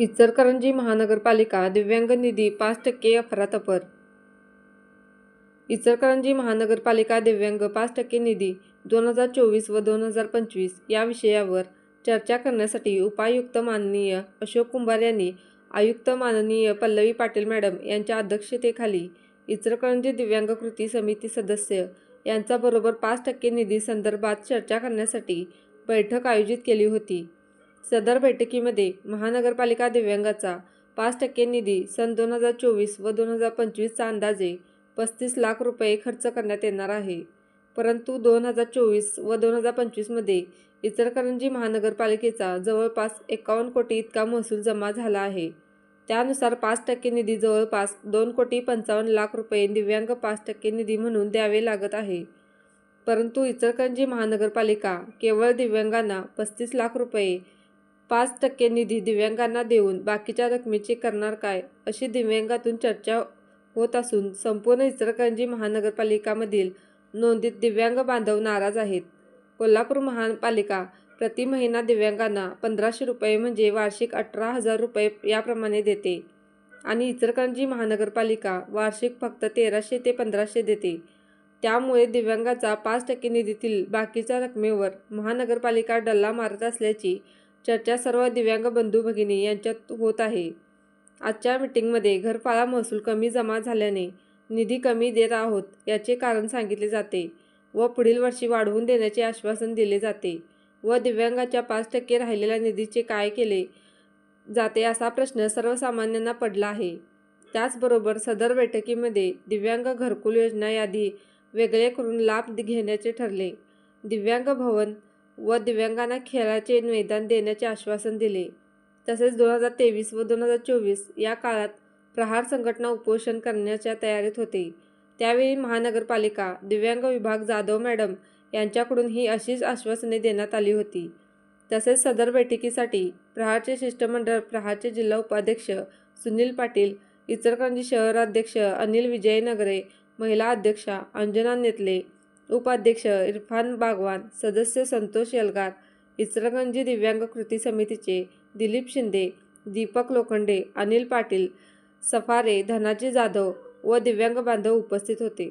इचलकरंजी महानगरपालिका दिव्यांग निधी पाच टक्के अफरातफर. इचलकरंजी महानगरपालिका दिव्यांग पाच टक्के निधी दोन हजार चोवीस व दोन हजार पंचवीस या विषयावर चर्चा करण्यासाठी उपायुक्त माननीय अशोक कुंभार यांनी आयुक्त माननीय पल्लवी पाटील मॅडम यांच्या अध्यक्षतेखाली इचलकरंजी दिव्यांग कृती समिती सदस्य यांच्याबरोबर पाच टक्के निधी संदर्भात चर्चा करण्यासाठी बैठक आयोजित केली होती. सदर बैठकीमध्ये महानगरपालिका दिव्यांगाचा पाच टक्के निधी सन दोन हजार चोवीस व दोन हजार पंचवीसचा अंदाजे पस्तीस लाख रुपये खर्च करण्यात येणार आहे. परंतु दोन हजार चोवीस व दोन हजार पंचवीसमध्ये इचलकरंजी महानगरपालिकेचा जवळपास एकावन्न कोटी इतका महसूल जमा झाला आहे. त्यानुसार पाच टक्के निधी जवळपास दोन कोटी पंचावन्न लाख रुपये दिव्यांग पाच टक्के निधी म्हणून द्यावे लागत आहे. परंतु इचलकरंजी महानगरपालिका केवळ दिव्यांगांना पस्तीस लाख रुपये पाच टक्के निधी दिव्यांगांना देऊन बाकीच्या रकमेचे करणार काय अशी दिव्यांगातून चर्चा होत असून संपूर्ण इचलकरंजी महानगरपालिकामधील नोंदीत दिव्यांग बांधव नाराज आहेत. कोल्हापूर महापालिका प्रति महिना दिव्यांगांना पंधराशे रुपये म्हणजे वार्षिक अठरा हजार रुपये याप्रमाणे देते आणि इचलकरंजी महानगरपालिका वार्षिक फक्त तेराशे ते पंधराशे देते. त्यामुळे दिव्यांगाचा पाच टक्के निधीतील बाकीच्या रकमेवर महानगरपालिका डल्ला मारत असल्याची चर्चा सर्व दिव्यांग बंधू भगिनी यांच्यात होत आहे. आजच्या मिटिंगमध्ये घरफाळा महसूल कमी जमा झाल्याने निधी कमी देत आहोत याचे कारण सांगितले जाते व पुढील वर्षी वाढवून देण्याचे आश्वासन दिले जाते व दिव्यांगाच्या पाच टक्के राहिलेल्या निधीचे काय केले जाते असा प्रश्न सर्वसामान्यांना पडला आहे. त्याचबरोबर सदर बैठकीमध्ये दिव्यांग घरकुल योजना यादी वेगळे करून लाभ घेण्याचे ठरले. दिव्यांग भवन व दिव्यांगांना खेळाचे मैदान देण्याचे आश्वासन दिले. तसेच दोन हजार तेवीस व दोन हजार चोवीस या काळात प्रहार संघटना उपोषण करण्याच्या तयारीत होते. त्यावेळी महानगरपालिका दिव्यांग विभाग जाधव मॅडम यांच्याकडून ही अशीच आश्वासने देण्यात आली होती. तसेच सदर बैठकीसाठी प्रहारचे शिष्टमंडळ प्रहारचे जिल्हा उपाध्यक्ष सुनील पाटील इचलकरंजी शहराध्यक्ष अनिल विजयनगरे महिला अध्यक्षा अंजना नेतले उपाध्यक्ष इरफान बागवान सदस्य संतोष यलगार इचलकरंजी दिव्यांग कृती समितीचे दिलीप शिंदे दीपक लोखंडे अनिल पाटील सफारे धनाजी जाधव व दिव्यांग बांधव उपस्थित होते.